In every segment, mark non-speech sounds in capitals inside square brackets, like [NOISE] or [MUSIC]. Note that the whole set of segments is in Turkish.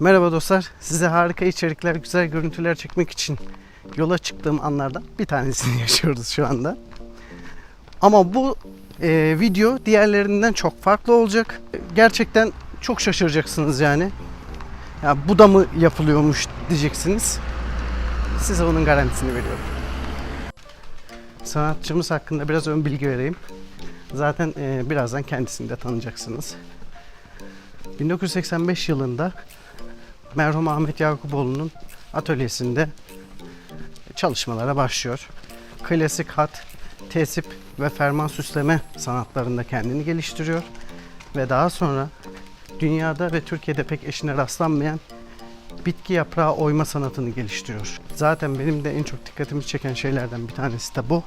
Merhaba dostlar. Size harika içerikler, güzel görüntüler çekmek için yola çıktığım anlardan bir tanesini [LAUGHS] yaşıyoruz şu anda. Ama bu e, video diğerlerinden çok farklı olacak. Gerçekten çok şaşıracaksınız yani. Ya bu da mı yapılıyormuş diyeceksiniz. Size onun garantisini veriyorum. Sanatçımız hakkında biraz ön bilgi vereyim. Zaten e, birazdan kendisini de tanıyacaksınız. 1985 yılında merhum Ahmet Yakuboğlu'nun atölyesinde çalışmalara başlıyor. Klasik hat, tesip ve ferman süsleme sanatlarında kendini geliştiriyor ve daha sonra dünyada ve Türkiye'de pek eşine rastlanmayan bitki yaprağı oyma sanatını geliştiriyor. Zaten benim de en çok dikkatimi çeken şeylerden bir tanesi de bu.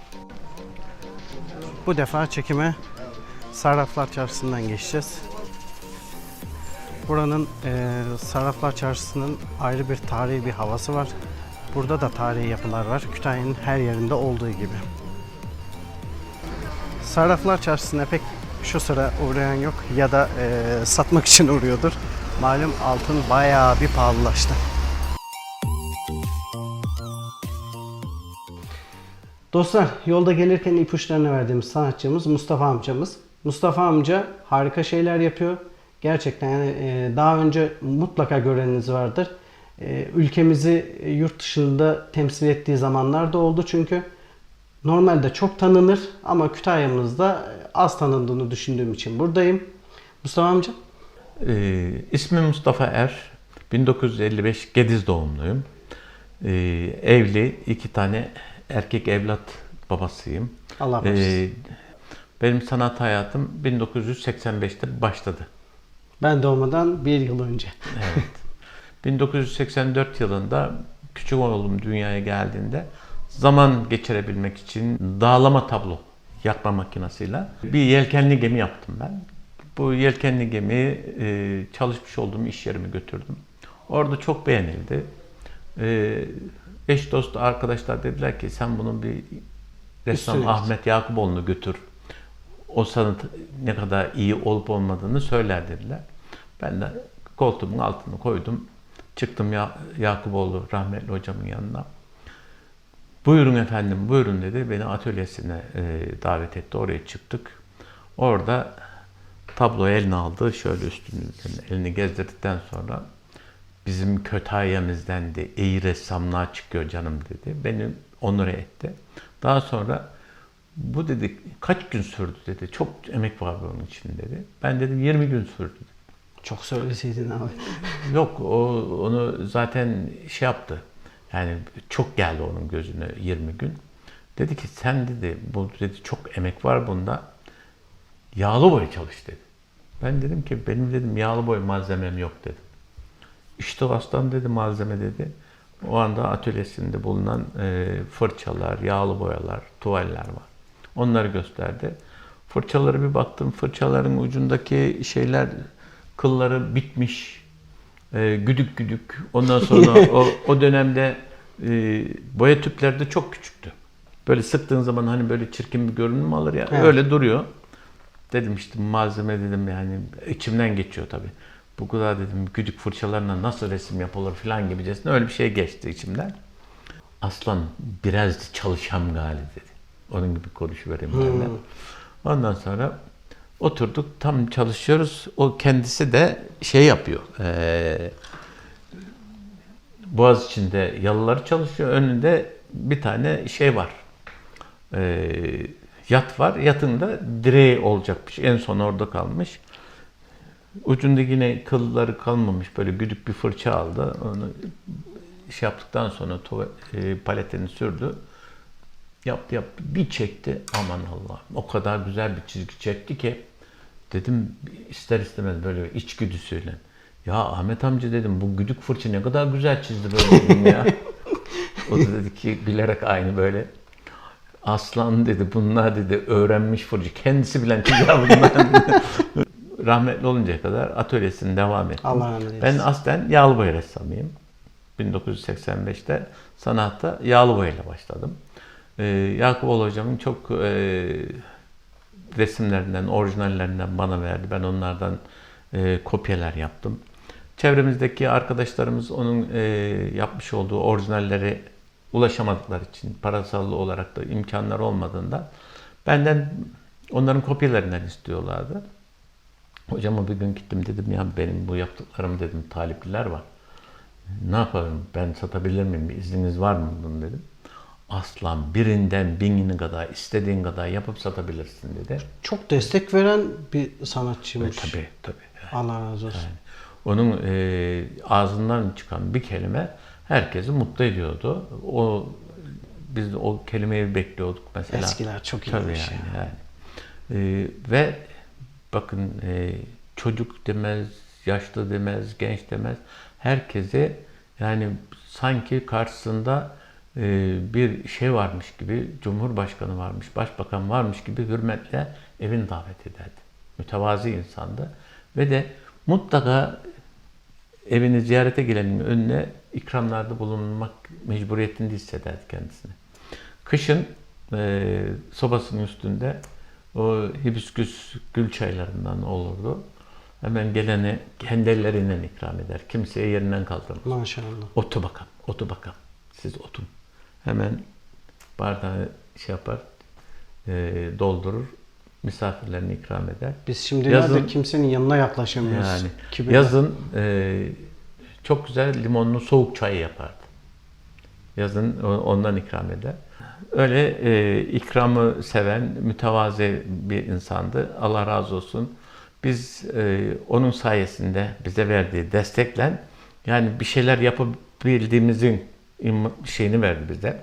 Bu defa çekime Sarraflar Çarşısı'ndan geçeceğiz. Buranın e, Sarraflar Çarşısı'nın ayrı bir tarihi bir havası var. Burada da tarihi yapılar var. Kütahya'nın her yerinde olduğu gibi. Sarraflar Çarşısı'na pek şu sıra uğrayan yok ya da e, satmak için uğruyordur. Malum altın bayağı bir pahalılaştı. Dostlar yolda gelirken ipuçlarını verdiğimiz sanatçımız Mustafa amcamız. Mustafa amca harika şeyler yapıyor. Gerçekten yani e, daha önce mutlaka göreniniz vardır. E, Ülkemizi yurt dışında temsil ettiği zamanlar da oldu çünkü normalde çok tanınır ama Kütahya'mızda az tanındığını düşündüğüm için buradayım. Mustafa amca Ee, ismim Mustafa Er. 1955 Gediz doğumluyum. Ee, evli, iki tane erkek evlat babasıyım. Allah bağışlasın. Ee, benim sanat hayatım 1985'te başladı. Ben doğmadan bir yıl önce. Evet. 1984 yılında küçük oğlum dünyaya geldiğinde zaman geçirebilmek için dağlama tablo yakma makinesiyle bir yelkenli gemi yaptım ben. Bu yelkenli gemiyi e, çalışmış olduğum iş yerime götürdüm. Orada çok beğenildi. E, eş dost arkadaşlar dediler ki sen bunun bir ressam Üstüne git." Ahmet Yakuboğlu'nu götür. O sanat ne kadar iyi olup olmadığını söyler dediler. Ben de koltuğumun altına koydum. Çıktım ya Yakuboğlu rahmetli hocamın yanına. Buyurun efendim, buyurun dedi. Beni atölyesine e, davet etti. Oraya çıktık. Orada tablo eline aldı. Şöyle üstünü elini gezdirdikten sonra bizim Kötahya'mızdan de iyi ressamlığa çıkıyor canım dedi. Beni onur etti. Daha sonra bu dedi kaç gün sürdü dedi. Çok emek var bunun için dedi. Ben dedim 20 gün sürdü. Çok söyleseydin abi. [LAUGHS] Yok o onu zaten şey yaptı. Yani çok geldi onun gözüne 20 gün. Dedi ki sen dedi bu dedi çok emek var bunda. Yağlı boya çalış dedi. Ben dedim ki benim dedim yağlı boya malzemem yok dedim. İşte aslan dedi malzeme dedi. O anda atölyesinde bulunan e, fırçalar, yağlı boyalar, tuvaller var. Onları gösterdi. Fırçalara bir baktım. Fırçaların ucundaki şeyler kılları bitmiş. E, güdük güdük. Ondan sonra [LAUGHS] o, o dönemde e, boya tüpleri de çok küçüktü. Böyle sıktığın zaman hani böyle çirkin bir görünüm alır ya. Evet. Öyle duruyor. Dedim işte malzeme dedim yani içimden geçiyor tabii. Bu kadar dedim güdük fırçalarla nasıl resim yapılır falan gibicesine öyle bir şey geçti içimden. Aslan biraz çalışam gali dedi. Onun gibi konuşuvereyim ben de. Ondan sonra oturduk tam çalışıyoruz. O kendisi de şey yapıyor. Eee Boğaz içinde yalıları çalışıyor. Önünde bir tane şey var. Eee, yat var. Yatın da direği olacakmış. En son orada kalmış. Ucunda yine kılları kalmamış. Böyle güdük bir fırça aldı. Onu şey yaptıktan sonra tuva- e, paletini sürdü. Yaptı yaptı. Bir çekti. Aman Allah. O kadar güzel bir çizgi çekti ki dedim ister istemez böyle içgüdüsüyle. Ya Ahmet amca dedim bu güdük fırça ne kadar güzel çizdi böyle dedim ya. o da dedi ki bilerek aynı böyle. Aslan dedi bunlar dedi öğrenmiş fırça. Kendisi bilen çizer bunlar. [LAUGHS] Rahmetli oluncaya kadar atölyesini devam etti. Allah rahmet eylesin. Ben aslen yağlı boya ressamıyım. 1985'te sanatta yağlı boyayla başladım. Ee, Yakuboğlu hocamın çok e, resimlerinden, orijinallerinden bana verdi. Ben onlardan e, kopyalar yaptım. Çevremizdeki arkadaşlarımız onun e, yapmış olduğu orijinalleri ulaşamadıkları için parasal olarak da imkanlar olmadığında benden onların kopyalarından istiyorlardı. Hocama bir gün gittim dedim ya benim bu yaptıklarım dedim talipliler var. Ne yaparım ben satabilir miyim izniniz var mı bunun dedim. Aslan birinden binini kadar istediğin kadar yapıp satabilirsin dedi. Çok destek veren bir E, sanatçıymış. tabii tabii. Allah razı olsun. Onun e, ağzından çıkan bir kelime herkesi mutlu ediyordu. O biz o kelimeyi bekliyorduk mesela. Eskiler çok Tabii iyiymiş yani. ya. yani. E, ve bakın e, çocuk demez, yaşlı demez, genç demez. Herkese yani sanki karşısında e, bir şey varmış gibi, Cumhurbaşkanı varmış, Başbakan varmış gibi hürmetle evin davet ederdi. Mütevazi insandı. Ve de mutlaka evini ziyarete gelenin önüne ikramlarda bulunmak mecburiyetinde hissederdi kendisini. Kışın e, sobasının üstünde o hibisküs gül çaylarından olurdu. Hemen gelene kendi ellerinden ikram eder. Kimseye yerinden kaldırmaz. Maşallah. Otu bakalım, otu bakalım. Siz otun. Hemen bardağı şey yapar, e, doldurur, misafirlerine ikram eder. Biz şimdilerde Yazın- kimsenin yanına yaklaşamıyoruz. Yani Kibirle. yazın e, çok güzel limonlu soğuk çay yapardı. Yazın ondan ikram eder. Öyle e, ikramı seven, mütevazi bir insandı. Allah razı olsun. Biz e, onun sayesinde bize verdiği destekle yani bir şeyler yapabildiğimizin im- şeyini verdi bize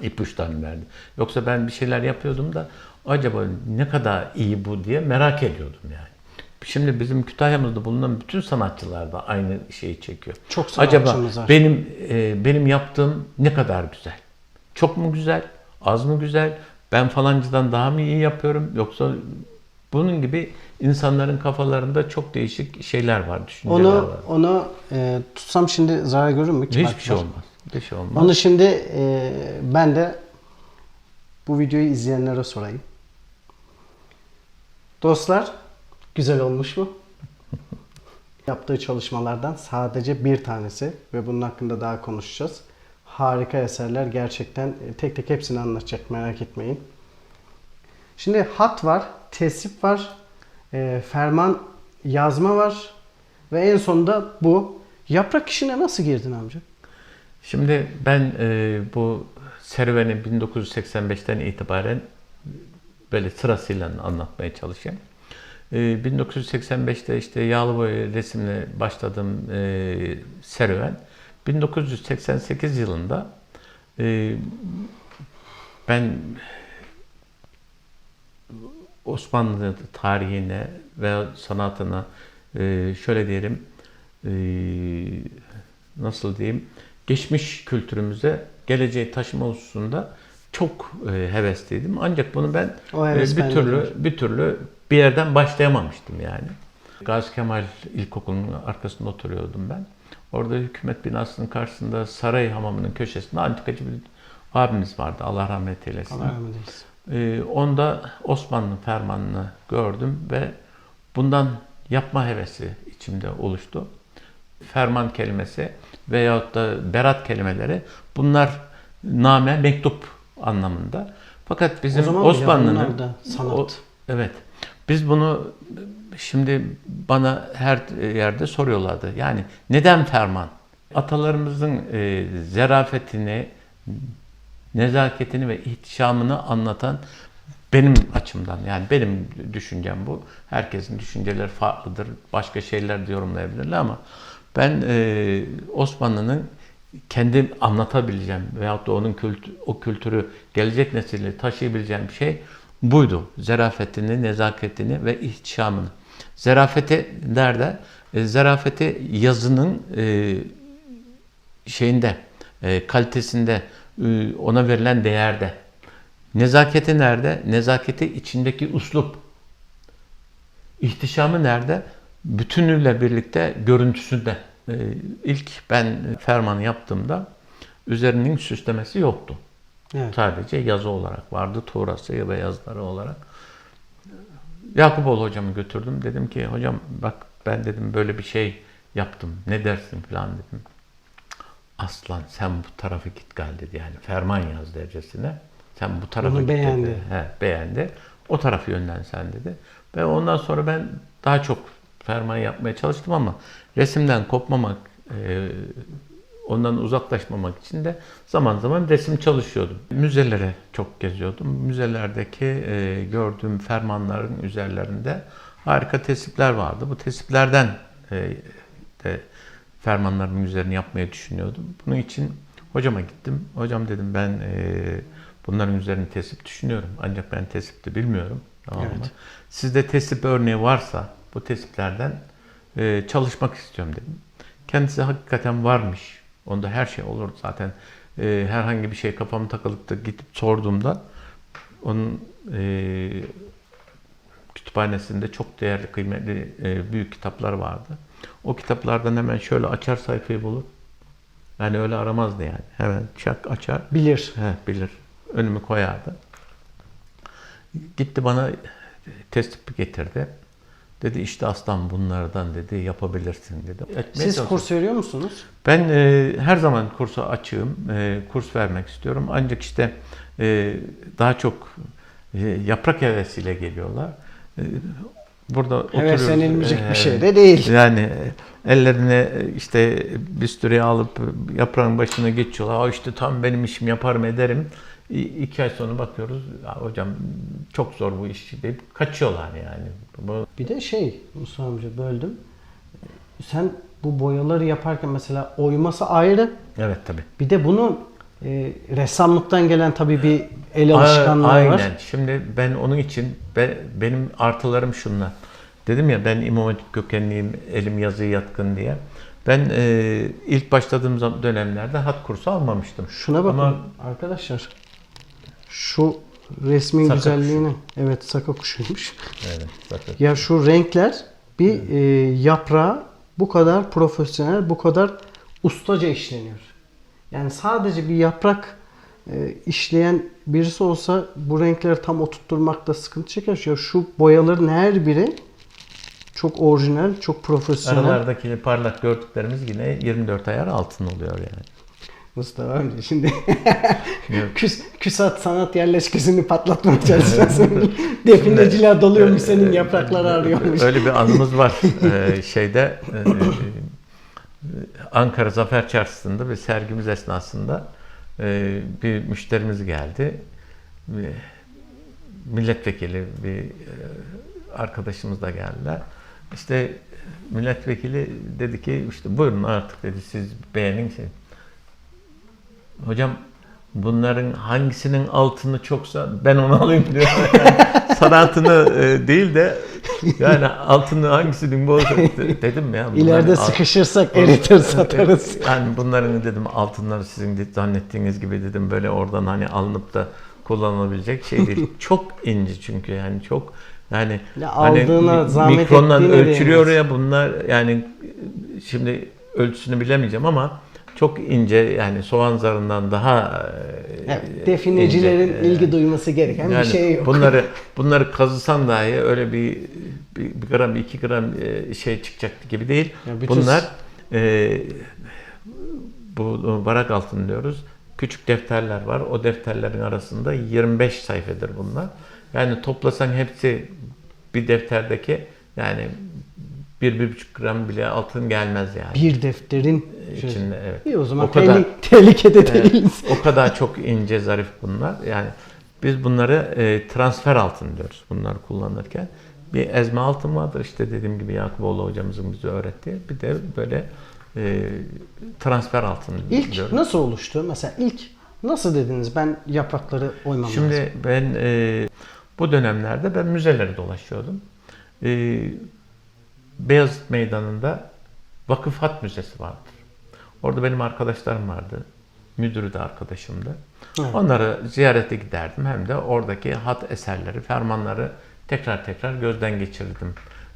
ipuçlarını verdi. Yoksa ben bir şeyler yapıyordum da acaba ne kadar iyi bu diye merak ediyordum yani. Şimdi bizim Kütahya'mızda bulunan bütün sanatçılar da aynı şeyi çekiyor. Çok Acaba var. benim e, benim yaptığım ne kadar güzel? Çok mu güzel? Az mı güzel? Ben falancıdan daha mı iyi yapıyorum? Yoksa bunun gibi insanların kafalarında çok değişik şeyler var, düşünceler Onu var. onu e, tutsam şimdi zarar görür mü? Hiçbir şey haklar? olmaz. Bir şey olmaz. Onu şimdi e, ben de bu videoyu izleyenlere sorayım. Dostlar, güzel olmuş mu? [LAUGHS] Yaptığı çalışmalardan sadece bir tanesi ve bunun hakkında daha konuşacağız. Harika eserler gerçekten e, tek tek hepsini anlatacak merak etmeyin. Şimdi hat var, tesip var, e, ferman yazma var ve en sonunda bu. Yaprak işine nasıl girdin amca? Şimdi ben e, bu serüveni 1985'ten itibaren böyle sırasıyla anlatmaya çalışayım. E, 1985'te işte yağlı boya resimle başladığım e, serüven 1988 yılında e, ben Osmanlı tarihine ve sanatına e, şöyle diyelim e, nasıl diyeyim geçmiş kültürümüze geleceği taşıma hususunda çok e, hevesliydim. Ancak bunu ben e, bir türlü var. bir türlü bir yerden başlayamamıştım yani. Gazi Kemal İlkokulu'nun arkasında oturuyordum ben. Orada hükümet binasının karşısında saray hamamının köşesinde antikacı bir abimiz vardı. Allah rahmet eylesin. Allah rahmet eylesin. Ee, onda Osmanlı fermanını gördüm ve bundan yapma hevesi içimde oluştu. Ferman kelimesi veyahut da berat kelimeleri bunlar name, mektup anlamında. Fakat bizim Osmanlı'nın sanat. o- evet. Biz bunu şimdi bana her yerde soruyorlardı. Yani neden ferman? Atalarımızın e, zerafetini, nezaketini ve ihtişamını anlatan benim açımdan yani benim düşüncem bu. Herkesin düşünceleri farklıdır. Başka şeyler de yorumlayabilirler ama ben e, Osmanlı'nın kendi anlatabileceğim veyahut da onun kültü, o kültürü gelecek nesille taşıyabileceğim şey buydu. Zerafetini, nezaketini ve ihtişamını. Zerafeti nerede? E, zerafeti yazının e, şeyinde, e, kalitesinde, e, ona verilen değerde. Nezaketi nerede? Nezaketi içindeki uslup. İhtişamı nerede? Bütünüyle birlikte görüntüsünde. E, ilk ben fermanı yaptığımda üzerinin süslemesi yoktu. Evet. Sadece yazı olarak vardı. Tuğrası ve yazıları olarak. Yakuboğlu hocamı götürdüm. Dedim ki hocam bak ben dedim böyle bir şey yaptım. Ne dersin falan dedim. Aslan sen bu tarafa git gal dedi yani ferman yaz derecesine. Sen bu tarafa Onu git beğendi. dedi. He, beğendi. O tarafı yönden sen dedi. Ve ondan sonra ben daha çok ferman yapmaya çalıştım ama resimden kopmamak, e, ondan uzaklaşmamak için de zaman zaman resim çalışıyordum. Müzelere çok geziyordum. Müzelerdeki e, gördüğüm fermanların üzerlerinde harika tesipler vardı. Bu tesiplerden e, de fermanlarımın üzerini yapmayı düşünüyordum. Bunun için hocama gittim. Hocam dedim ben e, bunların üzerine tesip düşünüyorum. Ancak ben tesip de bilmiyorum. Tamam mı? Evet. Sizde tesip örneği varsa bu tesiplerden e, çalışmak istiyorum dedim. Kendisi hakikaten varmış. Onda her şey olur zaten. E, herhangi bir şey kafama takılıp da gidip sorduğumda onun e, kütüphanesinde çok değerli, kıymetli e, büyük kitaplar vardı. O kitaplardan hemen şöyle açar sayfayı bulur. Yani öyle aramazdı yani. Hemen çak açar. Bilir. He, bilir. Önümü koyardı. Gitti bana tespih getirdi. Dedi işte aslan bunlardan dedi yapabilirsin dedi. Etmeye Siz çalıştım. kurs veriyor musunuz? Ben e, her zaman kursa açığım. E, kurs vermek istiyorum. Ancak işte e, daha çok e, yaprak hevesiyle geliyorlar. E, burada oturuyoruz. Heveslenilmeyecek bir E, şey de değil. Yani ellerine işte bistüreyi alıp yaprağın başına geçiyorlar. Aa işte tam benim işim yaparım ederim. İki ay sonra bakıyoruz. "Ya hocam çok zor bu iş deyip kaçıyorlar yani. Bu Bir de şey Mustafa amca böldüm. Sen bu boyaları yaparken mesela oyması ayrı. evet tabii. Bir de bunun e, ressamlıktan gelen tabii bir el alışkanlığı Aynen. var. Şimdi ben onun için be- benim artılarım şunlar. Dedim ya ben İmam Hatip kökenliyim, elim yazıya yatkın diye. Ben e, ilk başladığım dönemlerde hat kursu almamıştım. Şuna bakın Ama arkadaşlar. Şu resmin Saka güzelliğine. Evet saka kuşuymuş. evet, zaten. Ya şu renkler bir e, yaprağa bu kadar profesyonel, bu kadar ustaca işleniyor. Yani sadece bir yaprak e, işleyen birisi olsa bu renkleri tam oturtturmakta sıkıntı çeker. Ya şu boyaların her biri çok orijinal, çok profesyonel. aralardaki parlak gördüklerimiz yine 24 ayar altın oluyor yani. Mustafa amca şimdi [LAUGHS] küs, küsat sanat yerleşkesini patlatmaya çalışacaksın. [LAUGHS] Defineciler doluyormuş senin yaprakları arıyormuş. Öyle bir anımız var. Ee, [LAUGHS] şeyde e, e, Ankara Zafer Çarşısı'nda bir sergimiz esnasında e, bir müşterimiz geldi. Bir milletvekili bir e, arkadaşımız da geldiler. İşte milletvekili dedi ki işte buyurun artık dedi siz beğenin. Şey. Hocam bunların hangisinin altını çoksa ben onu alayım diyor. [LAUGHS] Yani sanatını e, değil de yani altını hangisinin bol dedim ya. İleride sıkışırsak eritir satarız. [LAUGHS] yani bunların dedim altınları sizin zannettiğiniz gibi dedim böyle oradan hani alınıp da kullanılabilecek şey değil. [LAUGHS] çok ince çünkü yani çok yani Ya hani aldığına zahmet mikrondan ölçülüyor ya bunlar yani şimdi ölçüsünü bilemeyeceğim ama çok ince yani soğan zarından daha e, Evet, definecilerin ince, ilgi duyması gereken yani bir şey yok. Bunları bunları kazısan dahi öyle bir bir, bir gram iki gram e, şey çıkacak gibi değil. Ya bütün- Bunlar e, bu varak altın diyoruz. Küçük defterler var. O defterlerin arasında 25 sayfadır bunlar. Yani toplasan hepsi bir defterdeki yani bir, bir buçuk gram bile altın gelmez yani. bir defterin şey- İçinde evet. İyi o zaman O kadar- tehli- tehlikede Evet, değiliz. o kadar çok ince zarif bunlar. Yani biz bunları e, transfer altın diyoruz bunları kullanırken. Bir ezme altın vardır işte dediğim gibi Yakuboğlu hocamızın bize öğrettiği. Bir de böyle e, transfer altın İlk diyoruz. nasıl oluştu? Mesela ilk nasıl dediniz ben yaprakları oymam lazım? Şimdi ben e, bu dönemlerde ben müzeleri dolaşıyordum. E, Beyazıt Meydanı'nda Vakıf Hat Müzesi vardır. Orada benim arkadaşlarım vardı. Müdürü de arkadaşımdı. Evet. Onları ziyarete giderdim. Hem de oradaki hat eserleri, fermanları tekrar tekrar gözden geçirdim.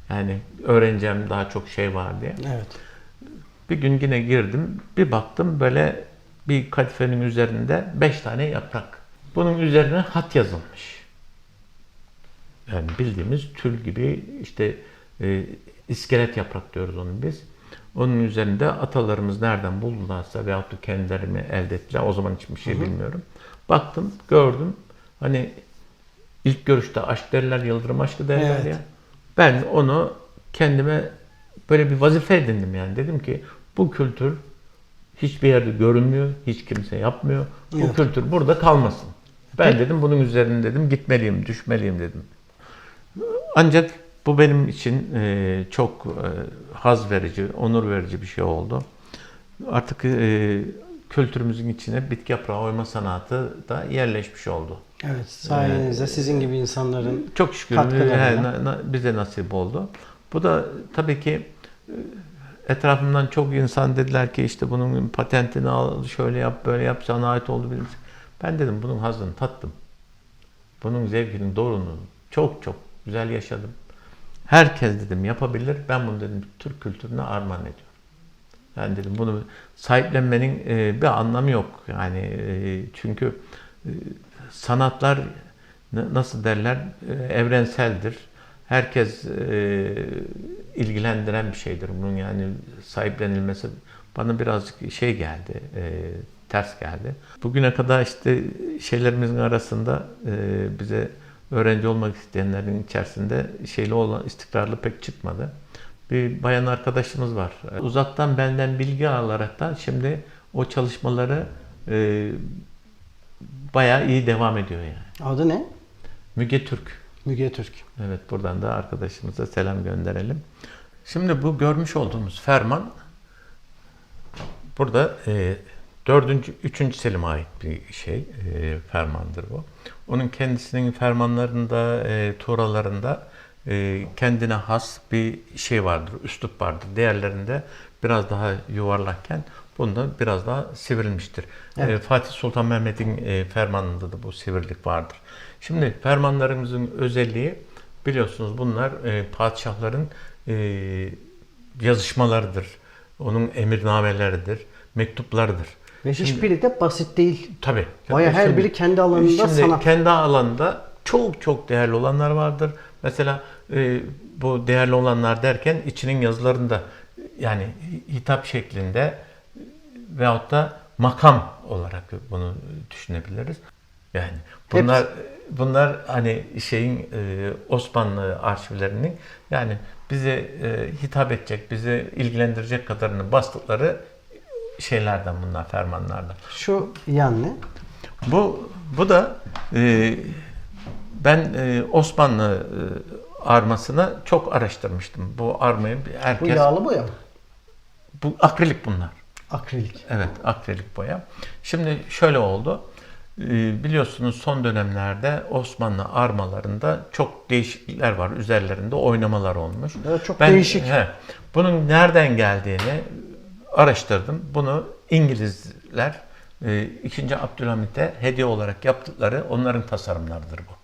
Yani öğreneceğim daha çok şey var diye. Evet. Bir gün yine girdim. Bir baktım böyle bir kadifenin üzerinde beş tane yaprak. Bunun üzerine hat yazılmış. Yani bildiğimiz tül gibi işte e, iskelet yaprak diyoruz onu biz. Onun üzerinde atalarımız nereden buldularsa veyahut da kendileri mi elde ettiler. O zaman hiçbir şey bilmiyorum. Baktım, gördüm. Hani ilk görüşte aşk derler, yıldırım aşkı derler Evet. ya. Ben onu kendime böyle bir vazife edindim yani. Dedim ki bu kültür hiçbir yerde görünmüyor, hiç kimse yapmıyor. Bu Evet. kültür burada kalmasın. Ben dedim bunun üzerine dedim gitmeliyim, düşmeliyim dedim. Ancak bu benim için e, çok e, haz verici, onur verici bir şey oldu. Artık e, kültürümüzün içine bitki yaprağı oyma sanatı da yerleşmiş oldu. Evet, sayenizde sizin gibi insanların Çok şükür Katkılarıyla. he, na- na- bize nasip oldu. Bu da tabii ki e, etrafımdan çok insan dediler ki işte bunun patentini al, şöyle yap, böyle yap, sana ait oldu bilmem. Ben dedim bunun hazını tattım. Bunun zevkinin doğruluğunu çok çok güzel yaşadım. Herkes dedim yapabilir. Ben bunu dedim Türk kültürüne armağan ediyorum. Yani dedim bunu sahiplenmenin e, bir anlamı yok. Yani e, çünkü e, sanatlar nasıl derler evrenseldir. Herkes ilgilendiren bir şeydir. Bunun yani sahiplenilmesi bana birazcık şey geldi, ters geldi. Bugüne kadar işte şeylerimizin arasında e, bize öğrenci olmak isteyenlerin içerisinde şeyli olan istikrarlı pek çıkmadı. Bir bayan arkadaşımız var. Uzaktan benden bilgi alaraktan şimdi o çalışmaları e, bayağı iyi devam ediyor yani. adı ne? Müge Türk. Müge Türk. Evet buradan da arkadaşımıza selam gönderelim. Şimdi bu görmüş olduğumuz ferman burada e, 4. 3. Selim'e ait bir şey e, fermandır bu. Onun kendisinin fermanlarında, e, tuğralarında e, kendine has bir şey vardır, üslup vardır. Diğerlerinde biraz daha yuvarlakken bunda biraz daha sivrilmiştir. Evet. E, Fatih Sultan Mehmet'in e, fermanında da bu sivrilik vardır. Şimdi fermanlarımızın özelliği biliyorsunuz bunlar e, padişahların e, yazışmalarıdır. Onun emirnameleridir, mektuplarıdır. Ve Şimdi- hiçbiri de basit değil. Tabii. Baya her Şimdi- biri kendi alanında Şimdi sanat. kendi alanında çok çok değerli olanlar vardır. Mesela e, bu değerli olanlar derken içinin yazılarında yani hitap şeklinde veyahut da makam olarak bunu düşünebiliriz. Yani bunlar bunlar hani şeyin e, Osmanlı arşivlerinin yani bize e, hitap edecek, bizi ilgilendirecek kadarını bastıkları şeylerden bunlar, fermanlardan. Şu yan ne? Bu bu da e, ben e, Osmanlı e, armasını çok araştırmıştım. Bu armayı Bu herkes yağlı boya mı? bu akrilik bunlar. Akrilik. Evet, akrilik boya. Şimdi şöyle oldu. E, biliyorsunuz son dönemlerde Osmanlı armalarında çok değişiklikler var. Üzerlerinde oynamalar olmuş. Evet, çok Ben, değişik. he, bunun nereden geldiğini araştırdım. Bunu İngilizler e, 2. Abdülhamit'e hediye olarak yaptıkları onların tasarımlarıdır bu.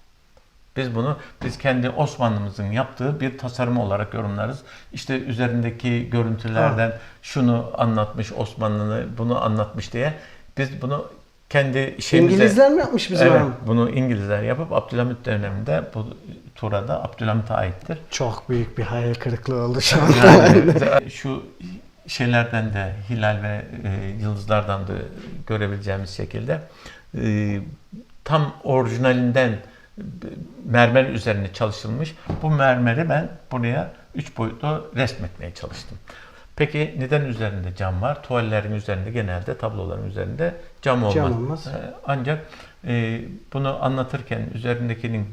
Biz bunu biz kendi Osmanlımızın yaptığı bir tasarım olarak yorumlarız. İşte üzerindeki görüntülerden şunu anlatmış Osmanlı'nı bunu anlatmış diye biz bunu kendi şeyimize İngilizler mi yapmış bizim Evet, bunu İngilizler yapıp Abdülhamit döneminde bu Tura'da Abdülhamit'e aittir. Çok büyük bir hayal kırıklığı oldu şu an. Yani [LAUGHS] şu şeylerden de hilal ve e, yıldızlardan da görebileceğimiz şekilde e, tam orijinalinden mermer üzerine çalışılmış. Bu mermeri ben buraya üç boyutlu resmetmeye çalıştım. Peki neden üzerinde cam var? Tuvallerin üzerinde genelde tabloların üzerinde cam olmaz. Cam olmaz. E, Ancak e, bunu anlatırken üzerindekinin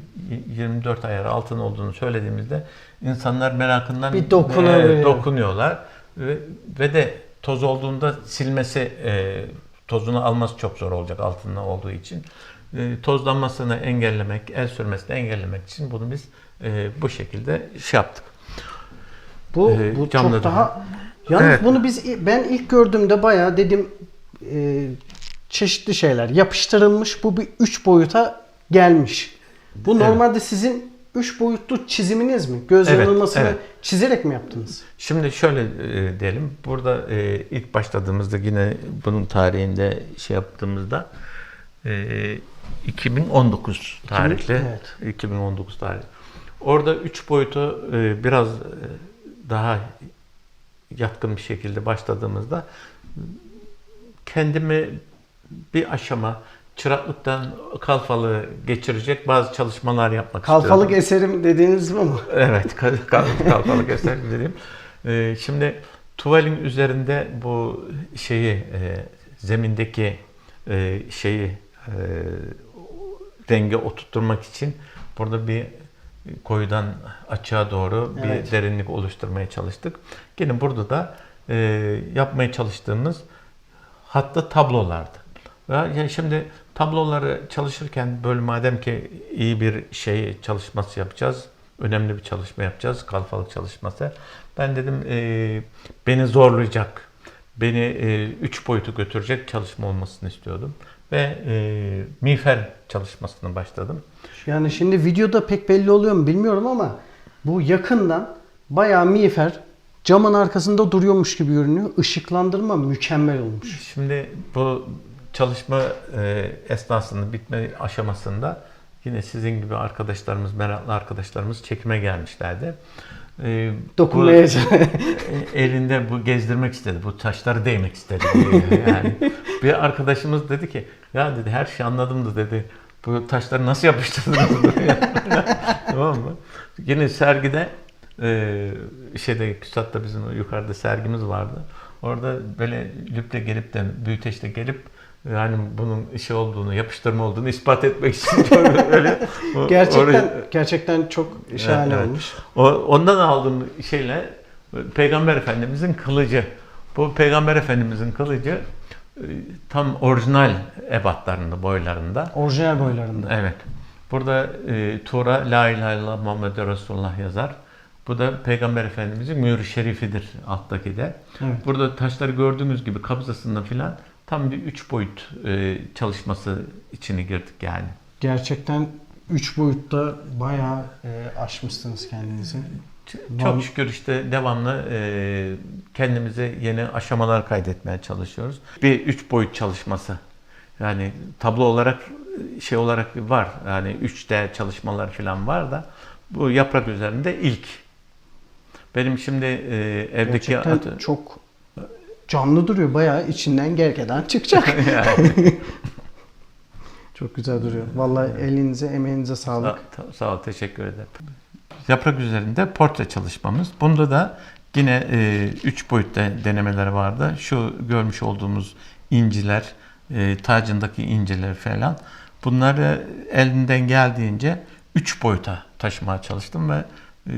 24 ayar altın olduğunu söylediğimizde insanlar merakından Bir dokunuyor. e, dokunuyorlar ve, ve de toz olduğunda silmesi e, tozunu alması çok zor olacak altından olduğu için. E, tozlanmasını engellemek, el sürmesini engellemek için bunu biz e, bu şekilde şey yaptık. Bu, Ee, bu çok da- daha... Yalnız Evet. bunu biz ben ilk gördüğümde bayağı dedim e, çeşitli şeyler yapıştırılmış. Bu bir üç boyuta gelmiş. Bu Evet. normalde sizin üç boyutlu çiziminiz mi? Göz Evet, yanılmasını evet. çizerek mi yaptınız? Şimdi şöyle e, diyelim. Burada e, ilk başladığımızda yine bunun tarihinde şey yaptığımızda e, 2019 tarihli. evet. 2019 tarih. Orada üç boyutu e, biraz e, daha yatkın bir şekilde başladığımızda kendimi bir aşama çıraklıktan kalfalı geçirecek bazı çalışmalar yapmak Kalfalık istiyordum. eserim dediğiniz mi ama? Evet, [LAUGHS] kal- kal- kalfalık eser dedim. Ee, şimdi tuvalin üzerinde bu şeyi e, zemindeki e, şeyi e, denge oturtturmak için burada bir koyudan açığa doğru Evet. bir derinlik oluşturmaya çalıştık. Yine burada da e, yapmaya çalıştığımız hatta tablolardı. Ve ya şimdi tabloları çalışırken böyle madem ki iyi bir şey çalışması yapacağız, önemli bir çalışma yapacağız, kalfalık çalışması. Ben dedim e, beni zorlayacak, beni e, üç boyutu götürecek çalışma olmasını istiyordum. Ve e, miğfer çalışmasına başladım. Yani şimdi videoda pek belli oluyor mu bilmiyorum ama bu yakından bayağı miğfer camın arkasında duruyormuş gibi görünüyor. Işıklandırma mükemmel olmuş. Şimdi bu çalışma e, esnasında bitme aşamasında yine sizin gibi arkadaşlarımız, meraklı arkadaşlarımız çekime gelmişlerdi. E, Dokunmaya e, elinde bu gezdirmek istedi. Bu taşları değmek istedi. [LAUGHS] Yani bir arkadaşımız dedi ki ya dedi her şeyi anladım da dedi. Bu taşları nasıl yapıştırdınız? [LAUGHS] [LAUGHS] tamam mı? Yine sergide e, şeyde Küstat'ta bizim yukarıda sergimiz vardı. Orada böyle lüple gelip de büyüteçte gelip yani bunun işi olduğunu, yapıştırma olduğunu ispat etmek için [LAUGHS] böyle o- Gerçekten oraya- gerçekten çok şahane Evet, olmuş. o, ondan aldığım şeyle Peygamber Efendimizin kılıcı. Bu Peygamber Efendimizin kılıcı e, tam orijinal ebatlarında, boylarında. Orijinal boylarında. Evet. Burada e, Tura La ilahe illallah Muhammed Resulullah yazar. Bu da Peygamber Efendimizin mühür şerifidir alttaki de. Evet. Burada taşları gördüğünüz gibi kabzasında filan tam bir üç boyut e, çalışması içine girdik yani. Gerçekten 3 boyutta bayağı e, aşmışsınız kendinizi. Çok şükür işte devamlı e, kendimize yeni aşamalar kaydetmeye çalışıyoruz. Bir üç boyut çalışması. Yani tablo olarak şey olarak var. Yani 3D çalışmalar falan var da bu yaprak üzerinde ilk. Benim şimdi e, evdeki Gerçekten çok canlı duruyor. Bayağı içinden gergeden çıkacak. [LAUGHS] Yani, [LAUGHS] çok güzel duruyor. Vallahi elinize, emeğinize sağ, sağlık. ta- sağ ol, teşekkür ederim. Yaprak üzerinde portre çalışmamız. Bunda da yine e, üç boyutta denemeler vardı. Şu görmüş olduğumuz inciler, e, tacındaki inciler falan. Bunları elinden geldiğince üç boyuta taşımaya çalıştım ve e,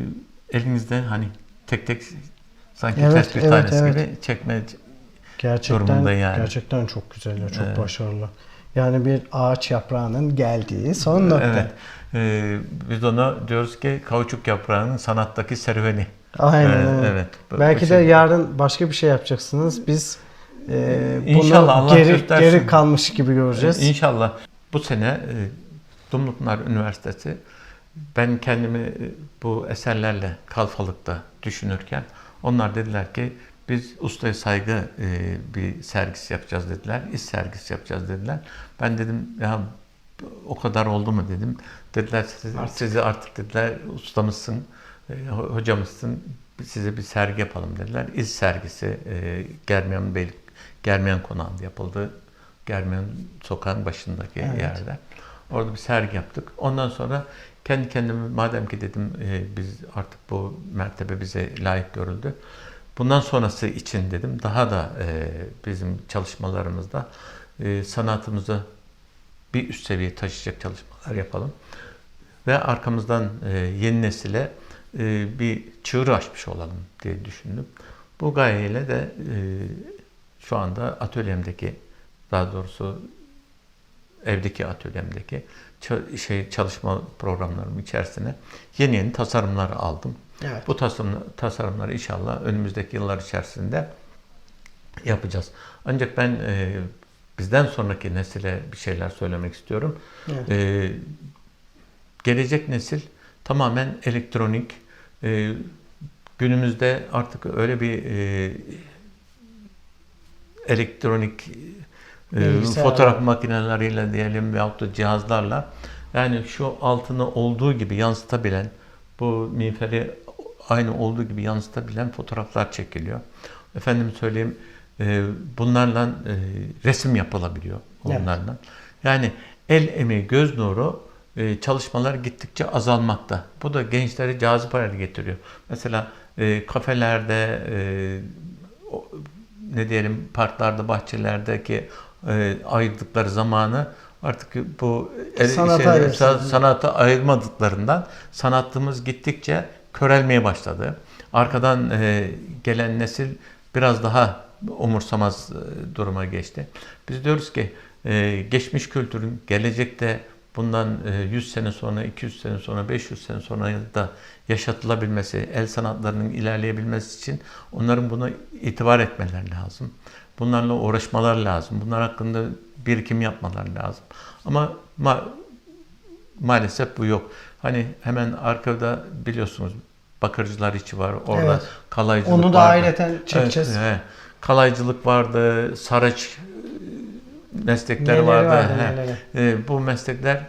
elinizde hani tek tek sanki Evet, ters bir evet, tanesi evet. gibi çekme Gerçekten yani. gerçekten çok güzel ya, çok Evet. başarılı. Yani bir ağaç yaprağının geldiği son nokta. Evet. Ee, biz ona diyoruz ki kauçuk yaprağının sanattaki serüveni. Aynen. Ee, evet. Belki de yarın başka bir şey yapacaksınız. Biz e, İnşallah Allah geri, göstersin. geri kalmış gibi göreceğiz. İnşallah bu sene e, Dumlupınar Üniversitesi ben kendimi e, bu eserlerle kalfalıkta düşünürken onlar dediler ki biz ustaya saygı e, bir sergisi yapacağız dediler. İş sergisi yapacağız dediler. Ben dedim ya o kadar oldu mu dedim. Dediler siz, Artık. sizi artık dediler ustamızsın, e, ho- hocamızsın size bir sergi yapalım dediler. İz sergisi e, Germiyan Bey Germiyan Konağı'nda yapıldı. Germiyan sokağın başındaki Evet. yerde. Orada bir sergi yaptık. Ondan sonra kendi kendime madem ki dedim e, biz artık bu mertebe bize layık görüldü. Bundan sonrası için dedim daha da e, bizim çalışmalarımızda e, sanatımızı bir üst seviyeye taşıyacak çalışmalar yapalım. Ve arkamızdan e, yeni nesile e, bir çığır açmış olalım diye düşündüm. Bu gayeyle de e, şu anda atölyemdeki daha doğrusu evdeki atölyemdeki şey çalışma programlarım içerisine yeni yeni tasarımlar aldım. Evet. Bu tasarım, tasarımları inşallah önümüzdeki yıllar içerisinde yapacağız. Ancak ben e, bizden sonraki nesile bir şeyler söylemek istiyorum. Evet. E, gelecek nesil tamamen elektronik. E, günümüzde artık öyle bir e, elektronik e, fotoğraf makineleriyle diyelim veyahut da cihazlarla yani şu altını olduğu gibi yansıtabilen bu miğferi aynı olduğu gibi yansıtabilen fotoğraflar çekiliyor. Efendim söyleyeyim e, bunlarla e, resim yapılabiliyor Evet. onlarla. Yani el emeği, göz nuru e, çalışmalar gittikçe azalmakta. Bu da gençleri cazip hale getiriyor. Mesela e, kafelerde e, o- ne diyelim parklarda, bahçelerdeki e, ayırdıkları zamanı artık bu el- Sanata şey, sanata ayırmadıklarından sanatımız gittikçe körelmeye başladı. Arkadan e, gelen nesil biraz daha umursamaz e, duruma geçti. Biz diyoruz ki e, geçmiş kültürün gelecekte bundan e, 100 sene sonra, 200 sene sonra, 500 sene sonra da yaşatılabilmesi, el sanatlarının ilerleyebilmesi için onların buna itibar etmeleri lazım. Bunlarla uğraşmalar lazım. Bunlar hakkında birikim yapmalar lazım. Ama ma- maalesef bu yok. Hani hemen arkada biliyorsunuz bakırcılar içi var. Orada Evet. kalaycılık Onu da vardı. ayrıca çekeceğiz. Evet, evet. Kalaycılık vardı, saraç e, meslekleri Neleri vardı. vardı, He. neleri. E, bu meslekler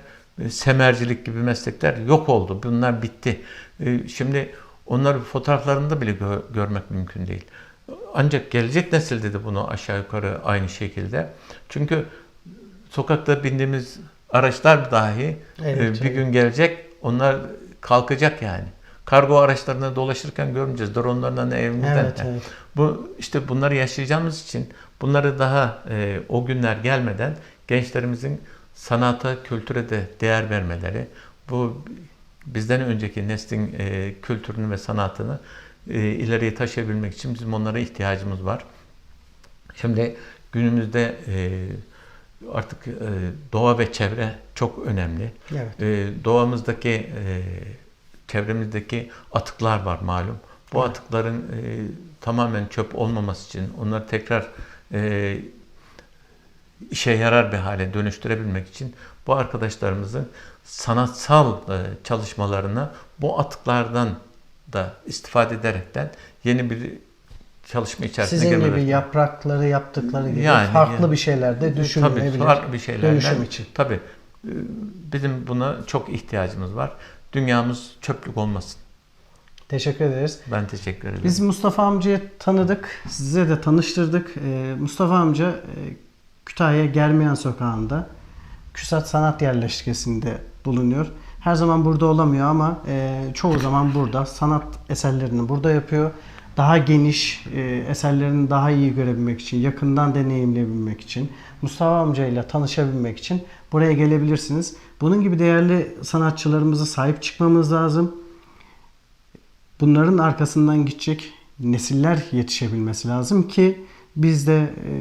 e, semercilik gibi meslekler yok oldu. Bunlar bitti. E, şimdi onları fotoğraflarında bile gö- görmek mümkün değil. Ancak gelecek nesilde de bunu aşağı yukarı aynı şekilde. Çünkü sokakta bindiğimiz araçlar dahi Evet, e, bir gün gelecek onlar kalkacak yani. Kargo araçlarında dolaşırken görmeyeceğiz. Dronlarla evimizden. Evet, evet. Bu işte bunları yaşayacağımız için bunları daha e, o günler gelmeden gençlerimizin sanata, kültüre de değer vermeleri, bu bizden önceki neslin e, kültürünü ve sanatını e, ileriye taşıyabilmek için bizim onlara ihtiyacımız var. Şimdi günümüzde e, artık e, doğa ve çevre çok önemli. Evet. E, doğamızdaki, e, çevremizdeki atıklar var malum. Bu Evet. atıkların e, tamamen çöp olmaması için onları tekrar e, işe yarar bir hale dönüştürebilmek için bu arkadaşlarımızın sanatsal e, çalışmalarına bu atıklardan da istifade ederekten yeni bir çalışma içerisine Sizin gibi girmeleri. yaprakları yaptıkları gibi Yani, farklı yani. bir şeyler de düşünülebilir. Tabii farklı bir şeylerden. Dönüşüm için. Tabii. Bizim buna çok ihtiyacımız var. Dünyamız çöplük olmasın. Teşekkür ederiz. Ben teşekkür ederim. Biz Mustafa amcayı tanıdık. Size de tanıştırdık. Ee, Mustafa amca e, Kütahya Germiyan Sokağı'nda Küsat Sanat Yerleşkesi'nde bulunuyor. Her zaman burada olamıyor ama e, çoğu zaman burada. Sanat eserlerini burada yapıyor. Daha geniş e, eserlerini daha iyi görebilmek için, yakından deneyimleyebilmek için, Mustafa amcayla tanışabilmek için buraya gelebilirsiniz. Bunun gibi değerli sanatçılarımıza sahip çıkmamız lazım bunların arkasından gidecek nesiller yetişebilmesi lazım ki biz de e,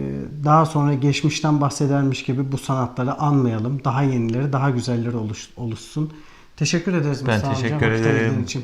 daha sonra geçmişten bahsedermiş gibi bu sanatları anmayalım. Daha yenileri, daha güzelleri oluş, oluşsun. Teşekkür ederiz ben Mustafa amca teşekkür vakit ayırdığın ederim. için.